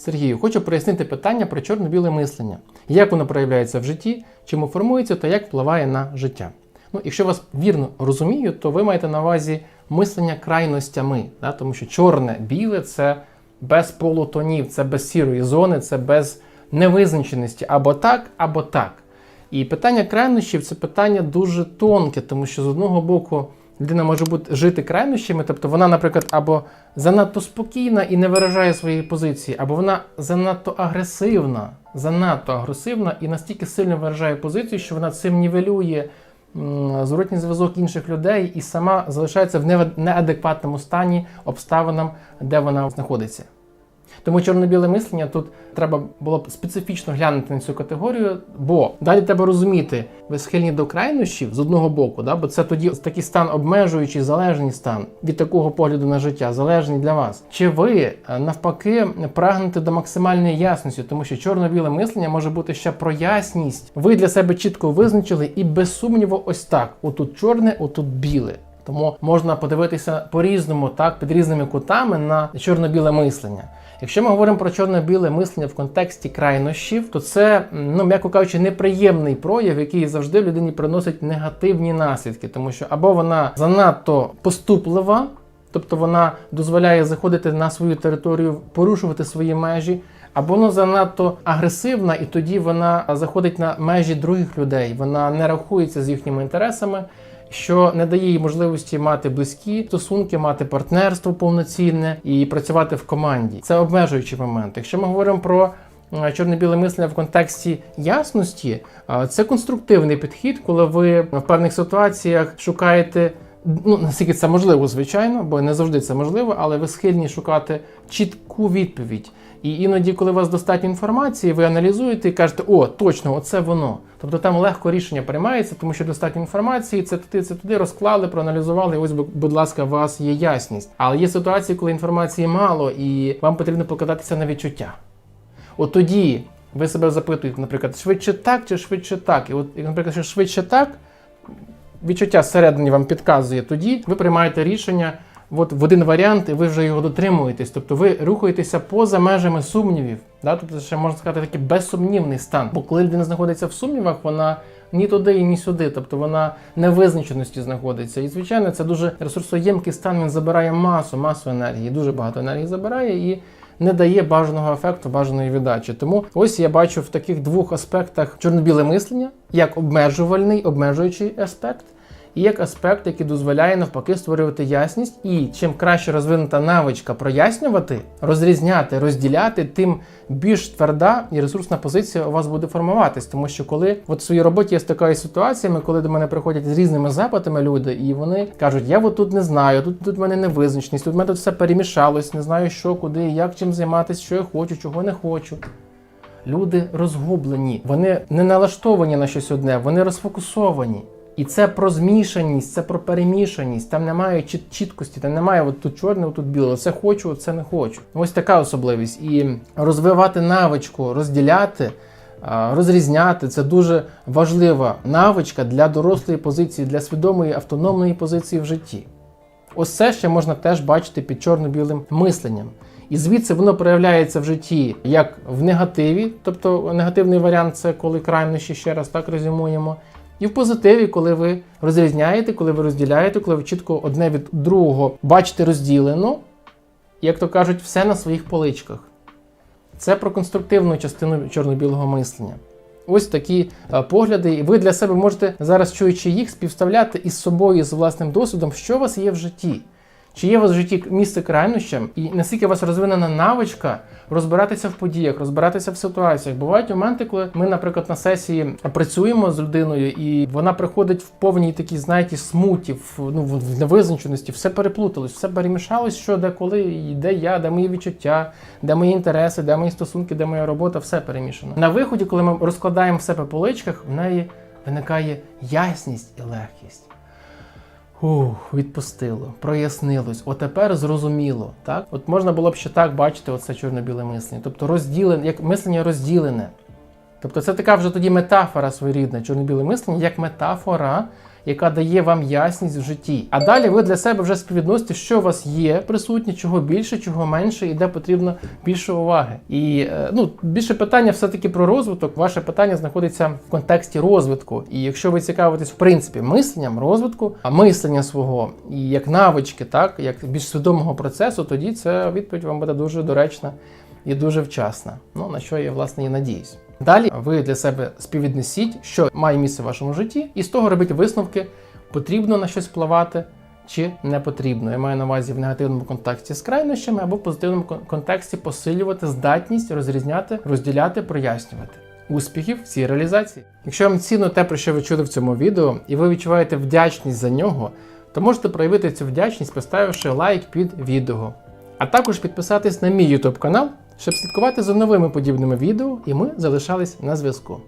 Сергію, хочу прояснити питання про чорно-біле мислення. Як воно проявляється в житті, чому формується та як впливає на життя. Ну, якщо вас вірно розумію, то ви маєте на увазі мислення крайностями, да? тому що чорне, біле це без полутонів, це без сірої зони, це без невизначеності або так, або так. І питання крайнощів це питання дуже тонке, тому що з одного боку людина може бути жити крайнощами, тобто вона, наприклад, або занадто спокійна і не виражає своєї позиції, або вона занадто агресивна, занадто агресивна і настільки сильно виражає позицію, що вона цим нівелює зворотній зв'язок інших людей і сама залишається в неадекватному стані обставинам, де вона знаходиться. Тому чорно-біле мислення тут треба було б специфічно глянути на цю категорію, бо далі треба розуміти, ви схильні до крайнощів з одного боку, да? бо це тоді такий стан обмежуючий, залежний стан від такого погляду на життя, залежний для вас. Чи ви е, навпаки прагнете до максимальної ясності, тому що чорно-біле мислення може бути ще про ясність. Ви для себе чітко визначили і без сумніву, ось так: отут чорне, отут біле. Тому можна подивитися по-різному, так, під різними кутами на чорно-біле мислення. Якщо ми говоримо про чорно-біле мислення в контексті крайнощів, то це, ну м'яко кажучи, неприємний прояв, який завжди людині приносить негативні наслідки, тому що або вона занадто поступлива, тобто вона дозволяє заходити на свою територію, порушувати свої межі. Або вона занадто агресивна, і тоді вона заходить на межі других людей. Вона не рахується з їхніми інтересами, що не дає їй можливості мати близькі стосунки, мати партнерство повноцінне і працювати в команді. Це обмежуючий момент. Якщо ми говоримо про е, чорно-біле мислення в контексті ясності, е, це конструктивний підхід, коли ви в певних ситуаціях шукаєте. Ну, наскільки це можливо, звичайно, бо не завжди це можливо, але ви схильні шукати чітку відповідь. І іноді, коли у вас достатньо інформації, ви аналізуєте і кажете, о, точно, оце воно. Тобто там легко рішення приймається, тому що достатньо інформації, це туди, це туди розклали, проаналізували. і Ось, бу- будь ласка, у вас є ясність. Але є ситуації, коли інформації мало, і вам потрібно покладатися на відчуття. От тоді ви себе запитуєте, наприклад, швидше так чи швидше так. І от, наприклад, що швидше так, відчуття зсередині вам підказує, тоді ви приймаєте рішення от в один варіант, і ви вже його дотримуєтесь. Тобто ви рухаєтеся поза межами сумнівів. Да? Тобто, ще можна сказати, такий безсумнівний стан. Бо коли людина знаходиться в сумнівах, вона ні туди і ні сюди, тобто вона невизначеності знаходиться. І звичайно, це дуже ресурсоємкий стан. Він забирає масу, масу енергії, дуже багато енергії забирає і не дає бажаного ефекту, бажаної віддачі. Тому ось я бачу в таких двох аспектах чорно-біле мислення, як обмежувальний, обмежуючий аспект. І як аспект, який дозволяє навпаки створювати ясність, і чим краще розвинута навичка прояснювати, розрізняти, розділяти, тим більш тверда і ресурсна позиція у вас буде формуватись. Тому що коли от в своїй роботі я стикаюся з ситуаціями, коли до мене приходять з різними запитами люди, і вони кажуть, я от тут не знаю, тут тут в мене невизначеність, тут в мене тут все перемішалось, не знаю, що, куди, як чим займатися, що я хочу, чого не хочу. Люди розгублені, вони не налаштовані на щось одне, вони розфокусовані. І це про змішаність, це про перемішаність. Там немає чіт- чіткості, там немає от тут чорне, от тут біле. Це хочу, це не хочу. Ось така особливість. І розвивати навичку, розділяти, розрізняти це дуже важлива навичка для дорослої позиції, для свідомої автономної позиції в житті. Ось це ще можна теж бачити під чорно-білим мисленням. І звідси воно проявляється в житті як в негативі, тобто негативний варіант це коли крайнощі, ще раз так резюмуємо. І в позитиві, коли ви розрізняєте, коли ви розділяєте, коли ви чітко одне від другого бачите розділено, як то кажуть, все на своїх поличках. Це про конструктивну частину чорно-білого мислення. Ось такі е, погляди, і ви для себе можете зараз, чуючи їх, співставляти із собою, з власним досвідом, що у вас є в житті. Чи є у вас в житті місце крайнощам, і наскільки у вас розвинена навичка розбиратися в подіях, розбиратися в ситуаціях? Бувають моменти, коли ми, наприклад, на сесії працюємо з людиною, і вона приходить в повній такій, знаєте, смуті, в, ну, в невизначеності, все переплуталось, все перемішалось, що де коли, і де я, де мої відчуття, де мої інтереси, де мої стосунки, де моя робота, все перемішано. На виході, коли ми розкладаємо все по поличках, в неї виникає ясність і легкість. Ух, відпустило, прояснилось. Отепер зрозуміло. Так? От можна було б ще так бачити оце чорно-біле мислення. Тобто розділене, як мислення розділене. Тобто це така вже тоді метафора своєрідна, чорно-біле мислення, як метафора, яка дає вам ясність в житті. А далі ви для себе вже співвідносите, що у вас є присутнє, чого більше, чого менше, і де потрібно більше уваги. І е, ну, більше питання все-таки про розвиток. Ваше питання знаходиться в контексті розвитку. І якщо ви цікавитесь в принципі мисленням, розвитку, а мислення свого і як навички, так як більш свідомого процесу, тоді ця відповідь вам буде дуже доречна і дуже вчасна. Ну на що я власне і надіюсь. Далі ви для себе співвіднесіть, що має місце в вашому житті, і з того робіть висновки, потрібно на щось впливати чи не потрібно. Я маю на увазі в негативному контексті з крайнощами або в позитивному контексті посилювати здатність розрізняти, розділяти, прояснювати. Успіхів в цій реалізації. Якщо вам цінно те, про що ви чули в цьому відео, і ви відчуваєте вдячність за нього, то можете проявити цю вдячність, поставивши лайк під відео. А також підписатись на мій YouTube канал, щоб слідкувати за новими подібними відео, і ми залишались на зв'язку.